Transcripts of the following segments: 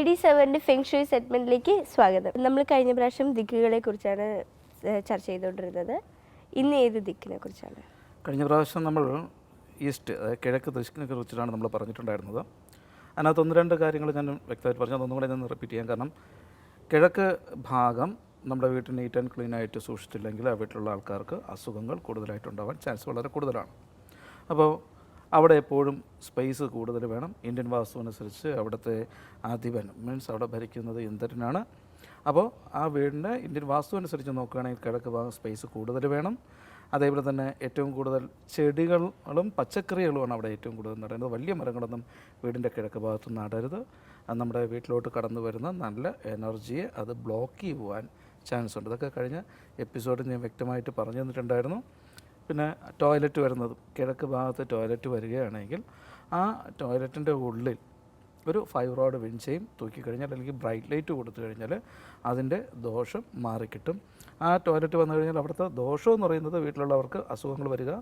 Lady സെവന്റെ feng shui സെഗ്മെന്റിലേക്ക് സ്വാഗതം. നമ്മൾ കഴിഞ്ഞ പ്രാവശ്യം ദിക്കുകളെ കുറിച്ചാണ് ചർച്ച ചെയ്തുകൊണ്ടിരുന്നത്. ഇന്ന് ഏത് ദിക്കിനെ കുറിച്ചാണ്? കഴിഞ്ഞ പ്രാവശ്യം നമ്മൾ ഈസ്റ്റ് അതായത് കിഴക്ക് ദിക്കിനെ കുറിച്ചിട്ടാണ് നമ്മൾ പറഞ്ഞിട്ടുണ്ടായിരുന്നത്. അതിനകത്ത് ഒന്ന് രണ്ട് കാര്യങ്ങൾ ഞാൻ വ്യക്തമായിട്ട് പറഞ്ഞു അതൊന്നും കൂടെ ഞാൻ റിപ്പീറ്റ് ചെയ്യാം. കാരണം കിഴക്ക് ഭാഗം നമ്മുടെ വീട്ടിൽ നീറ്റ് ആൻഡ് ക്ലീൻ ആയിട്ട് സൂക്ഷിച്ചില്ലെങ്കിൽ ആ വീട്ടിലുള്ള ആൾക്കാർക്ക് അസുഖങ്ങൾ കൂടുതലായിട്ടുണ്ടാവാൻ ചാൻസ് വളരെ കൂടുതലാണ്. അപ്പോൾ അവിടെ എപ്പോഴും സ്പേസ് കൂടുതൽ വേണം. ഇന്ത്യൻ വാസ്തു അനുസരിച്ച് അവിടുത്തെ അധിപൻ മീൻസ് അവിടെ ഭരിക്കുന്നത് ഇന്ദ്രനാണ്. അപ്പോൾ ആ വീടിന്റെ ഇന്ത്യൻ വാസ്തു അനുസരിച്ച് നോക്കുകയാണെങ്കിൽ കിഴക്ക് ഭാഗം സ്പേസ് കൂടുതൽ വേണം. അതേപോലെ തന്നെ ഏറ്റവും കൂടുതൽ ചെടികളും പച്ചക്കറികളുമാണ് അവിടെ ഏറ്റവും കൂടുതൽ നടേണ്ടത്. വലിയ മരങ്ങളൊന്നും വീടിന്റെ കിഴക്ക് ഭാഗത്ത് നടരുത്. നമ്മുടെ വീട്ടിലോട്ട് കടന്നു വരുന്ന നല്ല എനർജിയെ അത് ബ്ലോക്ക് ചെയ്യുവാൻ ചാൻസ് ഉണ്ട്. ഇതൊക്കെ കഴിഞ്ഞ എപ്പിസോഡിൽ ഞാൻ വ്യക്തമായിട്ട് പറഞ്ഞു തന്നിട്ടുണ്ടായിരുന്നു. പിന്നെ ടോയ്ലറ്റ് വരുന്നതും കിഴക്ക് ഭാഗത്ത് ടോയ്ലറ്റ് വരികയാണെങ്കിൽ ആ ടോയ്ലറ്റിന്റെ ഉള്ളിൽ ഒരു ഫൈവ് റോഡ് വിൻചയും തൂക്കിക്കഴിഞ്ഞാൽ അല്ലെങ്കിൽ ബ്രൈറ്റ് ലൈറ്റ് കൊടുത്തു കഴിഞ്ഞാൽ അതിന്റെ ദോഷം മാറിക്കിട്ടും. ആ ടോയ്ലറ്റ് വന്നു കഴിഞ്ഞാൽ അവിടുത്തെ ദോഷം എന്ന് പറയുന്നത് വീട്ടിലുള്ളവർക്ക് അസുഖങ്ങൾ വരിക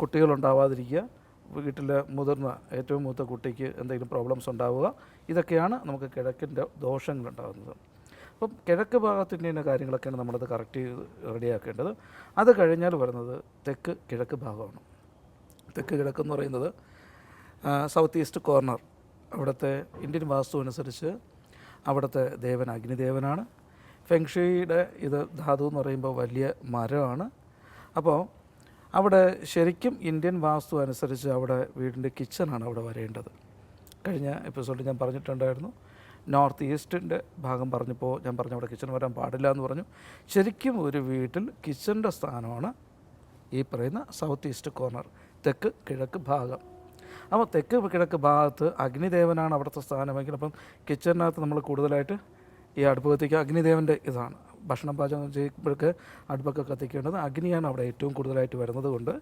കുട്ടികളുണ്ടാവാതിരിക്കുക വീട്ടിലെ മുതിർന്ന ഏറ്റവും മൂത്ത കുട്ടിക്ക് എന്തെങ്കിലും പ്രോബ്ലംസ് ഉണ്ടാവുക ഇതൊക്കെയാണ് നമുക്ക് കിഴക്കിന്റെ ദോഷങ്ങൾ ഉണ്ടാകുന്നത് അപ്പം കിഴക്ക് ഭാഗത്തിന്റെ തന്നെ കാര്യങ്ങളൊക്കെയാണ് നമ്മളത് കറക്റ്റ് റെഡിയാക്കേണ്ടത്. അത് കഴിഞ്ഞാൽ വരുന്നത് തെക്ക് കിഴക്ക് ഭാഗമാണ്. തെക്ക് കിഴക്ക് എന്ന് പറയുന്നത് സൗത്ത് ഈസ്റ്റ് കോർണർ അവിടുത്തെ ഇന്ത്യൻ വാസ്തു അനുസരിച്ച് അവിടുത്തെ ദേവൻ അഗ്നിദേവനാണ്. ഫെങ്ഷിയുടെ ഇത് ധാതു എന്ന് പറയുമ്പോൾ വലിയ മരമാണ്. അപ്പോൾ അവിടെ ശരിക്കും ഇന്ത്യൻ വാസ്തു അനുസരിച്ച് അവിടെ വീടിന്റെ കിച്ചണാണ് അവിടെ വരേണ്ടത്. കഴിഞ്ഞ എപ്പിസോഡിൽ ഞാൻ പറഞ്ഞിട്ടുണ്ടായിരുന്നു നോർത്ത് ഈസ്റ്റിന്റെ ഭാഗം പറഞ്ഞപ്പോൾ ഞാൻ പറഞ്ഞു അവിടെ കിച്ചൺ വരാൻ പാടില്ല എന്ന് പറഞ്ഞു. ശരിക്കും ഒരു വീട്ടിൽ കിച്ചന്റെ സ്ഥാനമാണ് ഈ പറയുന്ന സൗത്ത് ഈസ്റ്റ് കോർണർ തെക്ക് കിഴക്ക് ഭാഗം. അപ്പോൾ തെക്ക് കിഴക്ക് ഭാഗത്ത് അഗ്നിദേവനാണ് അവിടുത്തെ സ്ഥാനമെങ്കിൽ അപ്പം കിച്ചണിനകത്ത് നമ്മൾ കൂടുതലായിട്ട് ഈ അടുപ്പ് കത്തിക്കുക അഗ്നിദേവന്റെ ഇതാണ്. ഭക്ഷണം പാചകം ചെയ്യുമ്പോഴൊക്കെ അടുപ്പൊക്കെ കത്തിക്കേണ്ടത് അഗ്നിയാണ് അവിടെ ഏറ്റവും കൂടുതലായിട്ട് വരുന്നത് കൊണ്ട്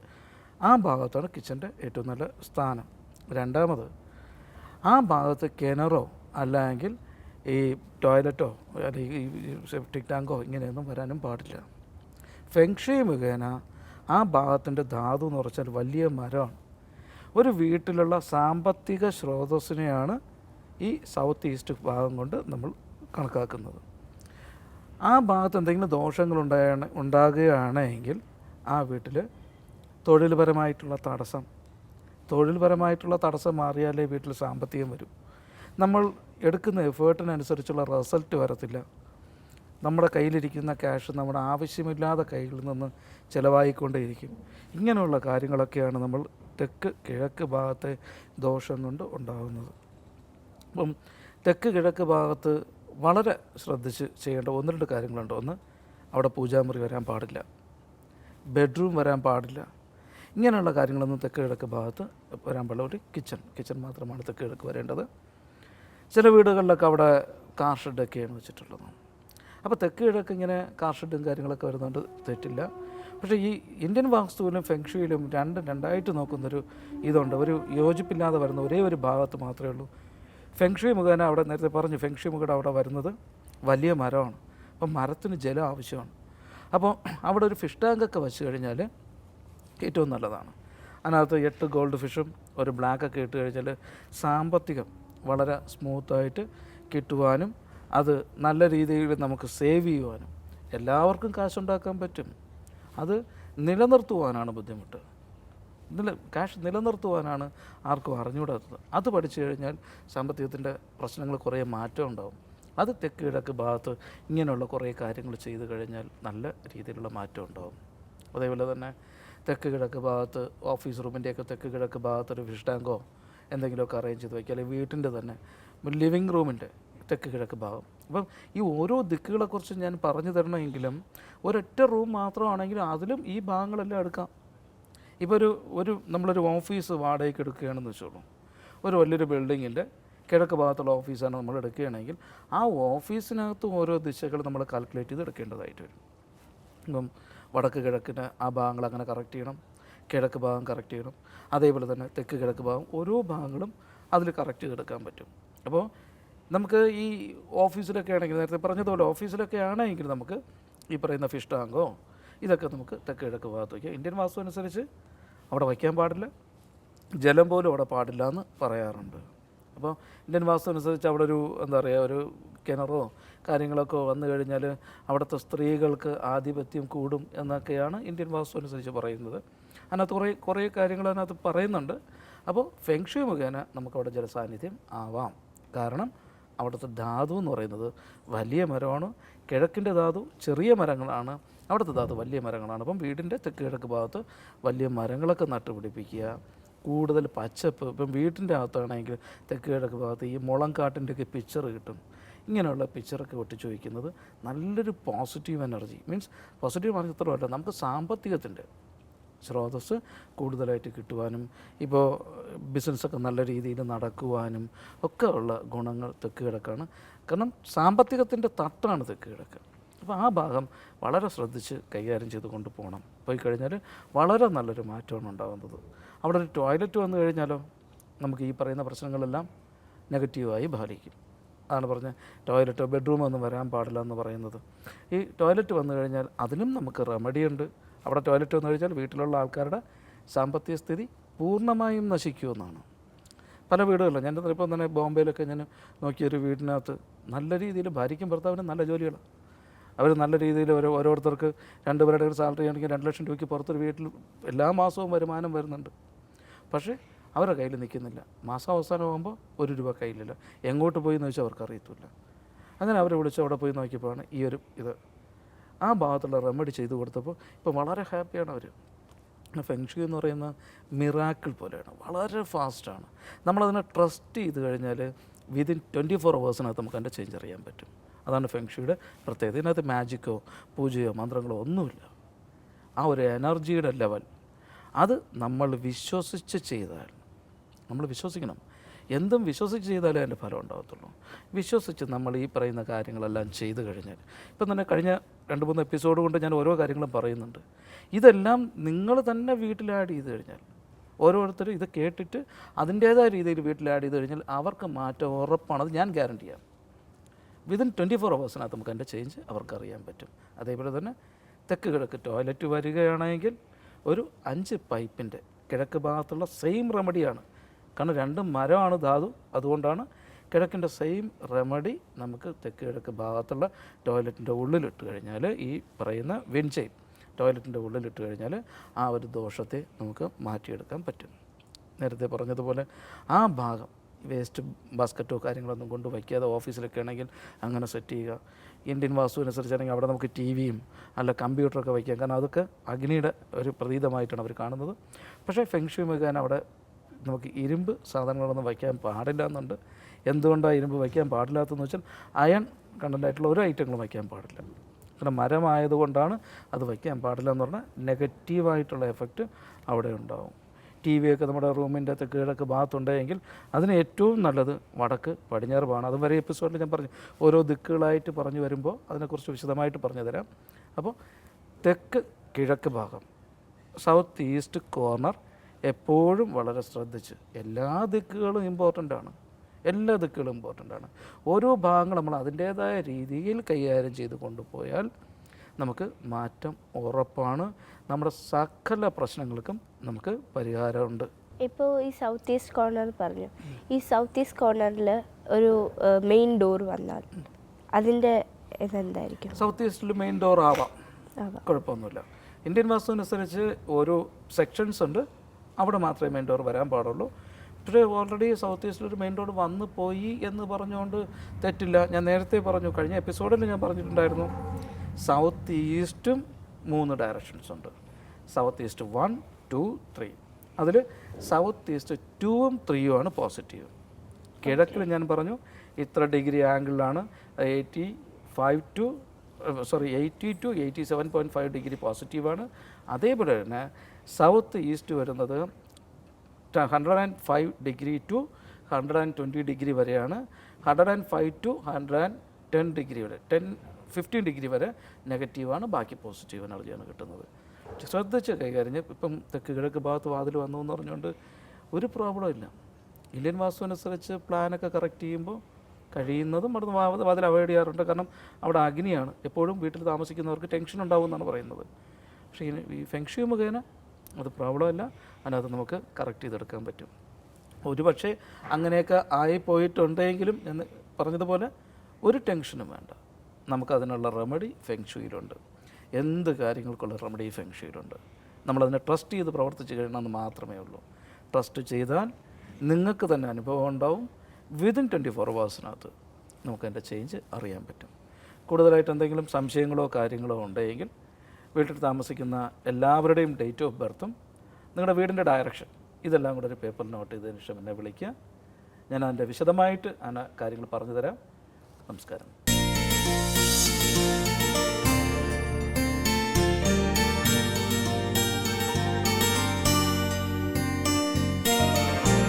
ആ ഭാഗത്താണ് കിച്ചന്റെ ഏറ്റവും നല്ല സ്ഥാനം. രണ്ടാമത് ആ ഭാഗത്ത് കിണറോ അല്ലെങ്കിൽ ഈ ടോയ്ലറ്റോ അല്ലെങ്കിൽ ഈ സെപ്റ്റിക് ടാങ്കോ ഇങ്ങനെയൊന്നും വരാനും പാടില്ല. ഫെങ്ഷി മുഖേന ആ ഭാഗത്തിന്റെ ധാതു എന്ന് പറഞ്ഞാൽ വലിയ മരമാണ്. ഒരു വീട്ടിലുള്ള സാമ്പത്തിക സ്രോതസ്സിനെയാണ് ഈ സൗത്ത് ഈസ്റ്റ് ഭാഗം കൊണ്ട് നമ്മൾ കണക്കാക്കുന്നത്. ആ ഭാഗത്ത് എന്തെങ്കിലും ദോഷങ്ങൾ ഉണ്ടായാണ് ഉണ്ടാകുകയാണെങ്കിൽ ആ വീട്ടിൽ തൊഴിൽപരമായിട്ടുള്ള തടസ്സം തൊഴിൽപരമായിട്ടുള്ള തടസ്സം മാറിയാലേ വീട്ടിൽ സാമ്പത്തികം വരും. നമ്മൾ എടുക്കുന്ന എഫേർട്ടിനനുസരിച്ചുള്ള റിസൾട്ട് വരത്തില്ല. നമ്മുടെ കയ്യിലിരിക്കുന്ന ക്യാഷ് നമ്മുടെ ആവശ്യമില്ലാതെ കയ്യിൽ നിന്ന് ചിലവായിക്കൊണ്ടേയിരിക്കും. ഇങ്ങനെയുള്ള കാര്യങ്ങളൊക്കെയാണ് നമ്മൾ തെക്ക് കിഴക്ക് ഭാഗത്തെ ദോഷം കൊണ്ട് ഉണ്ടാകുന്നത് അപ്പം തെക്ക് കിഴക്ക് ഭാഗത്ത് വളരെ ശ്രദ്ധിച്ച് ചെയ്യേണ്ട ഒന്ന് രണ്ട് കാര്യങ്ങളുണ്ട്. ഒന്ന് അവിടെ പൂജാമുറി വരാൻ പാടില്ല. ബെഡ്റൂം വരാൻ പാടില്ല. ഇങ്ങനെയുള്ള കാര്യങ്ങളൊന്നും തെക്ക് കിഴക്ക് ഭാഗത്ത് വരാൻ പാടില്ല. ഒരു കിച്ചൺ കിച്ചൺ മാത്രമാണ് തെക്ക് കിഴക്ക് വരേണ്ടത്. ചില വീടുകളിലൊക്കെ അവിടെ കാർ ഷെഡൊക്കെയാണ് വെച്ചിട്ടുള്ളത്. അപ്പോൾ തെക്ക് കിഴക്ക് ഇങ്ങനെ കാർ ഷെഡും കാര്യങ്ങളൊക്കെ വരുന്നതുകൊണ്ട് തെറ്റില്ല. പക്ഷേ ഈ ഇന്ത്യൻ വാസ്തുവിലും ഫെങ്ഷുയിലും രണ്ടും രണ്ടായിട്ട് നോക്കുന്നൊരു ഇതുണ്ട്. ഒരു യോജിപ്പില്ലാതെ വരുന്ന ഒരേ ഒരു ഭാഗത്ത് മാത്രമേ ഉള്ളൂ. ഫെങ്ഷുയി മുഖേന അവിടെ നേരത്തെ പറഞ്ഞു ഫെങ്ഷുയി മുഖേന അവിടെ വരുന്നത് വലിയ മരമാണ്. അപ്പം മരത്തിന് ജലം ആവശ്യമാണ്. അപ്പോൾ അവിടെ ഒരു ഫിഷ് ടാങ്കൊക്കെ വെച്ച് കഴിഞ്ഞാൽ ഏറ്റവും നല്ലതാണ്. അതിനകത്ത് എട്ട് ഗോൾഡ് ഫിഷും ഒരു ബ്ലാക്കൊക്കെ ഇട്ട് കഴിഞ്ഞാൽ സാമ്പത്തികം വളരെ സ്മൂത്തായിട്ട് കിട്ടുവാനും അത് നല്ല രീതിയിൽ നമുക്ക് സേവ് ചെയ്യുവാനും എല്ലാവർക്കും കാശുണ്ടാക്കാൻ പറ്റും. അത് നിലനിർത്തുവാനാണ് ബുദ്ധിമുട്ട്. നില കാഷ് നിലനിർത്തുവാനാണ് ആർക്കും അറിഞ്ഞുകൂടാത്തത്. അത് പഠിച്ചു കഴിഞ്ഞാൽ സാമ്പത്തികത്തിന്റെ പ്രശ്നങ്ങൾ കുറേ മാറ്റം ഉണ്ടാകും അത് തെക്ക് കിഴക്ക് ഭാഗത്ത് ഇങ്ങനെയുള്ള കുറേ കാര്യങ്ങൾ ചെയ്തു കഴിഞ്ഞാൽ നല്ല രീതിയിലുള്ള മാറ്റം ഉണ്ടാകും അതേപോലെ തന്നെ തെക്ക് കിഴക്ക് ഭാഗത്ത് ഓഫീസ് റൂമിന്റെയൊക്കെ തെക്ക് കിഴക്ക് ഭാഗത്ത് ഒരു ഫിഷ് ടാങ്കോ എന്തെങ്കിലുമൊക്കെ അറേഞ്ച് ചെയ്ത് വയ്ക്കുക അല്ലെങ്കിൽ വീട്ടിന്റെ തന്നെ ലിവിങ് റൂമിന്റെ തെക്ക് കിഴക്ക് ഭാഗം. അപ്പം ഈ ഓരോ ദിക്കുകളെക്കുറിച്ച് ഞാൻ പറഞ്ഞു തരണമെങ്കിലും ഒരൊറ്റ റൂം മാത്രമാണെങ്കിലും അതിലും ഈ ഭാഗങ്ങളെല്ലാം എടുക്കാം. ഇപ്പോൾ ഒരു ഒരു നമ്മളൊരു ഓഫീസ് വാടകയ്ക്ക് എടുക്കുകയാണെന്ന് വെച്ചോളൂ. ഒരു വലിയൊരു ബിൽഡിങ്ങിന്റെ കിഴക്ക് ഭാഗത്തുള്ള ഓഫീസാണ് നമ്മൾ എടുക്കുകയാണെങ്കിൽ ആ ഓഫീസിനകത്ത് ഓരോ ദിശകൾ നമ്മൾ കാൽക്കുലേറ്റ് ചെയ്ത് എടുക്കേണ്ടതായിട്ട് വരും. ഇപ്പം വടക്ക് കിഴക്കിന് ആ ഭാഗങ്ങൾ അങ്ങനെ കറക്റ്റ് ചെയ്യണം. കിഴക്ക് ഭാഗം കറക്റ്റ് ചെയ്യണം. അതേപോലെ തന്നെ തെക്ക് കിഴക്ക് ഭാഗം ഓരോ ഭാഗങ്ങളും അതിൽ കറക്റ്റ് ചെയ്തെടുക്കാൻ പറ്റും. അപ്പോൾ നമുക്ക് ഈ ഓഫീസിലൊക്കെ ആണെങ്കിൽ നേരത്തെ പറഞ്ഞതുപോലെ ഓഫീസിലൊക്കെ ആണെങ്കിൽ നമുക്ക് ഈ പറയുന്ന ഫിഷ് ടാങ്കോ ഇതൊക്കെ നമുക്ക് തെക്ക് കിഴക്ക് ഭാഗത്ത് വയ്ക്കാം. ഇന്ത്യൻ വാസ്തു അനുസരിച്ച് അവിടെ വയ്ക്കാൻ പാടില്ല. ജലം പോലും അവിടെ പാടില്ല എന്ന് പറയാറുണ്ട്. അപ്പോൾ ഇന്ത്യൻ വാസ്തു അനുസരിച്ച് അവിടെ ഒരു എന്താ പറയുക ഒരു കിണറോ കാര്യങ്ങളൊക്കെ വന്നു കഴിഞ്ഞാൽ അവിടുത്തെ സ്ത്രീകൾക്ക് ആധിപത്യം കൂടും എന്നൊക്കെയാണ് ഇന്ത്യൻ വാസ്തു അനുസരിച്ച് പറയുന്നത്. അതിനകത്ത് കുറേ കുറേ കാര്യങ്ങൾ അതിനകത്ത് പറയുന്നുണ്ട്. അപ്പോൾ ഫെങ്ഷു മുഖേന നമുക്കവിടെ ജലസാന്നിധ്യം ആവാം. കാരണം അവിടുത്തെ ധാതു എന്ന് പറയുന്നത് വലിയ മരമാണ്. കിഴക്കിന്റെ ധാതു ചെറിയ മരങ്ങളാണ്. അവിടുത്തെ ധാതു വലിയ മരങ്ങളാണ്. അപ്പം വീടിന്റെ തെക്ക് കിഴക്ക് ഭാഗത്ത് വലിയ മരങ്ങളൊക്കെ നട്ടുപിടിപ്പിക്കുക. കൂടുതൽ പച്ചപ്പ്. ഇപ്പം വീട്ടിന്റെ അകത്താണെങ്കിൽ തെക്ക് കിഴക്ക് ഭാഗത്ത് ഈ മുളം കാട്ടിന്റെയൊക്കെ പിക്ചർ കിട്ടും. ഇങ്ങനെയുള്ള പിക്ചറൊക്കെ ഒട്ടിച്ചു വയ്ക്കുന്നത് നല്ലൊരു പോസിറ്റീവ് എനർജി മീൻസ് പോസിറ്റീവ് മാത്രമല്ല നമുക്ക് സാമ്പത്തികത്തിന്റെ സ്രോതസ്സ് കൂടുതലായിട്ട് കിട്ടുവാനും ഇപ്പോൾ ബിസിനസ്സൊക്കെ നല്ല രീതിയിൽ നടക്കുവാനും ഒക്കെ ഉള്ള ഗുണങ്ങൾ തെക്ക് കാരണം സാമ്പത്തികത്തിന്റെ തട്ടാണ് തെക്ക് അപ്പോൾ ആ ഭാഗം വളരെ ശ്രദ്ധിച്ച് കൈകാര്യം ചെയ്ത് കൊണ്ട് പോകണം. പോയി കഴിഞ്ഞാൽ വളരെ നല്ലൊരു മാറ്റമാണ് ഉണ്ടാകുന്നത്. അവിടെ ഒരു ടോയ്ലറ്റ് വന്നു കഴിഞ്ഞാലോ നമുക്ക് ഈ പറയുന്ന പ്രശ്നങ്ങളെല്ലാം നെഗറ്റീവായി ബാധിക്കും. അതാണ് പറഞ്ഞത് ടോയ്ലറ്റോ ബെഡ്റൂമൊന്നും വരാൻ പാടില്ല എന്ന് പറയുന്നത്. ഈ ടോയ്ലറ്റ് വന്നു കഴിഞ്ഞാൽ അതിനും നമുക്ക് റെമഡി ഉണ്ട് അവിടെ ടോയ്ലറ്റ് വന്നു കഴിഞ്ഞാൽ വീട്ടിലുള്ള ആൾക്കാരുടെ സാമ്പത്തിക സ്ഥിതി പൂർണമായും നശിക്കുമെന്നാണ് പല വീടുകളിലും ഞാൻ ഇപ്പം തന്നെ ബോംബെയിലൊക്കെ ഞാൻ നോക്കിയൊരു വീടിനകത്ത് നല്ല രീതിയിൽ ഭാര്യയ്ക്കും ഭർത്താവിനും നല്ല ജോലികളാണ് അവർ നല്ല രീതിയിൽ ഓരോ ഓരോരുത്തർക്ക് രണ്ട് പേരുടെ ഒരു സാലറി ആണെങ്കിൽ രണ്ട് ലക്ഷം രൂപയ്ക്ക് പുറത്തൊരു വീട്ടിൽ എല്ലാ മാസവും വരുമാനം വരുന്നുണ്ട്. പക്ഷേ അവരുടെ കയ്യിൽ നിൽക്കുന്നില്ല. മാസം അവസാനമാകുമ്പോൾ ഒരു രൂപ കയ്യിലില്ല. എങ്ങോട്ട് പോയി എന്ന് വെച്ചാൽ അവർക്ക് അറിയത്തില്ല അങ്ങനെ അവരെ വിളിച്ച് അവിടെ പോയി നോക്കിയപ്പോഴാണ് ഈ ഒരു ഇത് ആ ഭാഗത്തുള്ള റെമഡി ചെയ്തു കൊടുത്തപ്പോൾ ഇപ്പോൾ വളരെ ഹാപ്പിയാണ് അവർ ഫെങ്ഷു എന്ന് പറയുന്ന മിറാക്കിൾ പോലെയാണ്. വളരെ ഫാസ്റ്റാണ് നമ്മളതിനെ ട്രസ്റ്റ് ചെയ്ത് കഴിഞ്ഞാൽ വിതിൻ ട്വന്റി ഫോർ അവേഴ്സിനകത്ത് നമുക്ക് അതിന്റെ ചേഞ്ച് അറിയാൻ പറ്റും. അതാണ് ഫെങ്ഷുയുടെ പ്രത്യേകത. ഇതിനകത്ത് മാജിക്കോ പൂജയോ മന്ത്രങ്ങളോ ഒന്നുമില്ല. ആ ഒരു എനർജിയുടെ ലെവൽ അത് നമ്മൾ വിശ്വസിച്ച് ചെയ്താൽ നമ്മൾ വിശ്വസിക്കണം. എന്തും വിശ്വസിച്ച് ചെയ്താലേ അതിന്റെ ഫലം ഉണ്ടാകത്തുള്ളൂ. വിശ്വസിച്ച് നമ്മൾ ഈ പറയുന്ന കാര്യങ്ങളെല്ലാം ചെയ്തു കഴിഞ്ഞാൽ. ഇപ്പം തന്നെ കഴിഞ്ഞ രണ്ട് മൂന്ന് എപ്പിസോഡ് കൊണ്ട് ഞാൻ ഓരോ കാര്യങ്ങളും പറയുന്നുണ്ട്. ഇതെല്ലാം നിങ്ങൾ തന്നെ വീട്ടിൽ ആഡ് ചെയ്ത് കഴിഞ്ഞാൽ ഓരോരുത്തരും ഇത് കേട്ടിട്ട് അതിന്റേതായ രീതിയിൽ വീട്ടിൽ ആഡ് ചെയ്ത് കഴിഞ്ഞാൽ അവർക്ക് മാറ്റം ഉറപ്പാണ്. അത് ഞാൻ ഗ്യാരണ്ടി ചെയ്യാം. വിതിൻ ട്വന്റി ഫോർ അവേഴ്സിനകത്ത് നമുക്ക് അതിന്റെ ചേഞ്ച് അവർക്ക് അറിയാൻ പറ്റും. അതേപോലെ തന്നെ തെക്ക് കിഴക്ക് ടോയ്ലറ്റ് വരികയാണെങ്കിൽ ഒരു അഞ്ച് പൈപ്പിന്റെ കിഴക്ക് ഭാഗത്തുള്ള സെയിം റെമഡിയാണ് കാരണം രണ്ട് മരമാണ് ധാതു. അതുകൊണ്ടാണ് കിഴക്കിന്റെ സെയിം റെമഡി നമുക്ക് തെക്ക് കിഴക്ക് ഭാഗത്തുള്ള ടോയ്ലറ്റിന്റെ ഉള്ളിലിട്ട് കഴിഞ്ഞാൽ ഈ പറയുന്ന വിൻചെയിൻ ടോയ്ലറ്റിന്റെ ഉള്ളിലിട്ട് കഴിഞ്ഞാൽ ആ ഒരു ദോഷത്തെ നമുക്ക് മാറ്റിയെടുക്കാൻ പറ്റും. നേരത്തെ പറഞ്ഞതുപോലെ ആ ഭാഗം വേസ്റ്റ് ബാസ്ക്കറ്റോ കാര്യങ്ങളൊന്നും കൊണ്ട് വയ്ക്കാതെ ഓഫീസിലൊക്കെ ആണെങ്കിൽ അങ്ങനെ സെറ്റ് ചെയ്യുക. ഇന്ത്യൻ വാസ്തു അനുസരിച്ചാണെങ്കിൽ അവിടെ നമുക്ക് ടി വിയും അല്ല കമ്പ്യൂട്ടറൊക്കെ വയ്ക്കാം. കാരണം അതൊക്കെ അഗ്നിയുടെ ഒരു പ്രതീതമായിട്ടാണ് അവർ കാണുന്നത്. പക്ഷേ ഫെങ്ഷു അവിടെ നമുക്ക് ഇരുമ്പ് സാധനങ്ങളൊന്നും വയ്ക്കാൻ പാടില്ല എന്നുണ്ട് എന്തുകൊണ്ടാണ് ഇരുമ്പ് വയ്ക്കാൻ പാടില്ലാത്തതെന്ന് വെച്ചാൽ അയൺ കണ്ടന്റായിട്ടുള്ള ഒരു ഐറ്റങ്ങളും വയ്ക്കാൻ പാടില്ല. കാരണം മരമായതുകൊണ്ടാണ് അത് വയ്ക്കാൻ പാടില്ല എന്ന് പറഞ്ഞാൽ നെഗറ്റീവായിട്ടുള്ള എഫക്റ്റ് അവിടെ ഉണ്ടാവും. ടി വി ഒക്കെ നമ്മുടെ റൂമിന്റെ തെക്ക് കിഴക്ക് ഭാഗത്തുണ്ടെങ്കിൽ അതിന് ഏറ്റവും നല്ലത് വടക്ക് പടിഞ്ഞാറ് ഭാഗമാണ് അത് വരെ എപ്പിസോഡിൽ ഞാൻ പറഞ്ഞു. ഓരോ ദിക്കുകളായിട്ട് പറഞ്ഞു വരുമ്പോൾ അതിനെക്കുറിച്ച് വിശദമായിട്ട് പറഞ്ഞു തരാം. അപ്പോൾ തെക്ക് കിഴക്ക് ഭാഗം സൗത്ത് ഈസ്റ്റ് കോർണർ എപ്പോഴും വളരെ ശ്രദ്ധിച്ച്. എല്ലാ ദിക്കുകളും ഇമ്പോർട്ടന്റ് ആണ്. എല്ലാ ദിക്കുകളും ഇമ്പോർട്ടന്റ് ആണ്. ഓരോ ഭാഗങ്ങൾ നമ്മൾ അതിന്റേതായ രീതിയിൽ കൈകാര്യം ചെയ്ത് കൊണ്ടുപോയാൽ നമുക്ക് മാറ്റം ഉറപ്പാണ്. നമ്മുടെ സകല പ്രശ്നങ്ങൾക്കും നമുക്ക് പരിഹാരമുണ്ട്. ഇപ്പോൾ ഈ സൗത്ത് ഈസ്റ്റ് കോർണർ പറഞ്ഞു. ഈ സൗത്ത് ഈസ്റ്റ് കോർണറിൽ ഒരു മെയിൻ ഡോർ വന്നാൽ അതിന്റെ ഇതെന്തായിരിക്കും? സൗത്ത് ഈസ്റ്റിൽ മെയിൻ ഡോർ ആവാം. കുഴപ്പമൊന്നുമില്ല. ഇന്ത്യൻ വാസ്തു അനുസരിച്ച് ഓരോ സെക്ഷൻസ് ഉണ്ട്. അവിടെ മാത്രമേ മെയിൻ ഡോർ വരാൻ പാടുള്ളൂ. പക്ഷേ ഓൾറെഡി സൗത്ത് ഈസ്റ്റിൽ ഒരു മെയിൻ റോഡ് വന്നു പോയി എന്ന് പറഞ്ഞുകൊണ്ട് തെറ്റില്ല. ഞാൻ നേരത്തെ പറഞ്ഞു കഴിഞ്ഞ എപ്പിസോഡിൽ ഞാൻ പറഞ്ഞിട്ടുണ്ടായിരുന്നു സൗത്ത് ഈസ്റ്റും മൂന്ന് ഡയറക്ഷൻസ് ഉണ്ട്. South east one two three അതിൽ സൗത്ത് ഈസ്റ്റ് ടൂവും ത്രീയും ആണ് പോസിറ്റീവ് കിഴക്കിൽ ഞാൻ പറഞ്ഞു ഇത്ര degree ആംഗിളിലാണ് eighty five to sorry eighty two eighty seven point five degree പോസിറ്റീവാണ് അതേപോലെ തന്നെ സൗത്ത് ഈസ്റ്റ് വരുന്നത് hundred and five degree to hundred and twenty degree വരെയാണ്. Hundred and five to hundred and ten degree വരെ ten fifteen degree വരെ നെഗറ്റീവാണ് ബാക്കി positive എനർജിയാണ് കിട്ടുന്നത്. ശ്രദ്ധിച്ച് കൈകാര്യം. ഇപ്പം തെക്ക് കിഴക്ക് ഭാഗത്ത് വാതിൽ വന്നു എന്ന് പറഞ്ഞുകൊണ്ട് ഒരു പ്രോബ്ലം ഇല്ല. ഇന്ത്യൻ വാസ്തു അനുസരിച്ച് പ്ലാനൊക്കെ കറക്റ്റ് ചെയ്യുമ്പോൾ കഴിയുന്നതും അവിടെ വാതിൽ അവോയ്ഡ് ചെയ്യാറുണ്ട്. കാരണം അവിടെ അഗ്നിയാണ്. എപ്പോഴും വീട്ടിൽ താമസിക്കുന്നവർക്ക് ടെൻഷൻ ഉണ്ടാവും എന്നാണ് പറയുന്നത്. പക്ഷേ ഈ- ഫെങ്ഷു മുഖേന അത് പ്രോബ്ലം അല്ല അതിനകത്ത് നമുക്ക് കറക്റ്റ് ചെയ്തെടുക്കാൻ പറ്റും. ഒരു പക്ഷേ അങ്ങനെയൊക്കെ ആയിപ്പോയിട്ടുണ്ടെങ്കിലും എന്ന് പറഞ്ഞതുപോലെ ഒരു ടെൻഷനും വേണ്ട. നമുക്കതിനുള്ള റെമഡി ഫെങ്ഷുയിലുണ്ട് എന്ത് കാര്യങ്ങൾക്കുള്ള റെമഡി ഫെങ്ഷുയിലുണ്ട് നമ്മളതിനെ ട്രസ്റ്റ് ചെയ്ത് പ്രവർത്തിച്ച് കഴിയണമെന്ന് മാത്രമേ ഉള്ളൂ. ട്രസ്റ്റ് ചെയ്താൽ നിങ്ങൾക്ക് തന്നെ അനുഭവം ഉണ്ടാവും. വിതിൻ ട്വന്റി ഫോർ അവേഴ്സിനകത്ത് നമുക്ക് അതിന്റെ ചേഞ്ച് അറിയാൻ പറ്റും. കൂടുതലായിട്ട് എന്തെങ്കിലും സംശയങ്ങളോ കാര്യങ്ങളോ ഉണ്ടെങ്കിൽ വീട്ടിൽ താമസിക്കുന്ന എല്ലാവരുടെയും ഡേറ്റ് ഓഫ് ബർത്തും നിങ്ങളുടെ വീടിന്റെ ഡയറക്ഷൻ ഇതെല്ലാം കൂടെ ഒരു പേപ്പർ നോട്ട് ചെയ്തതിന് ശേഷം എന്നെ വിളിക്കുക. ഞാൻ അതിന്റെ വിശദമായിട്ട് ആ കാര്യങ്ങൾ പറഞ്ഞു തരാം നമസ്കാരം.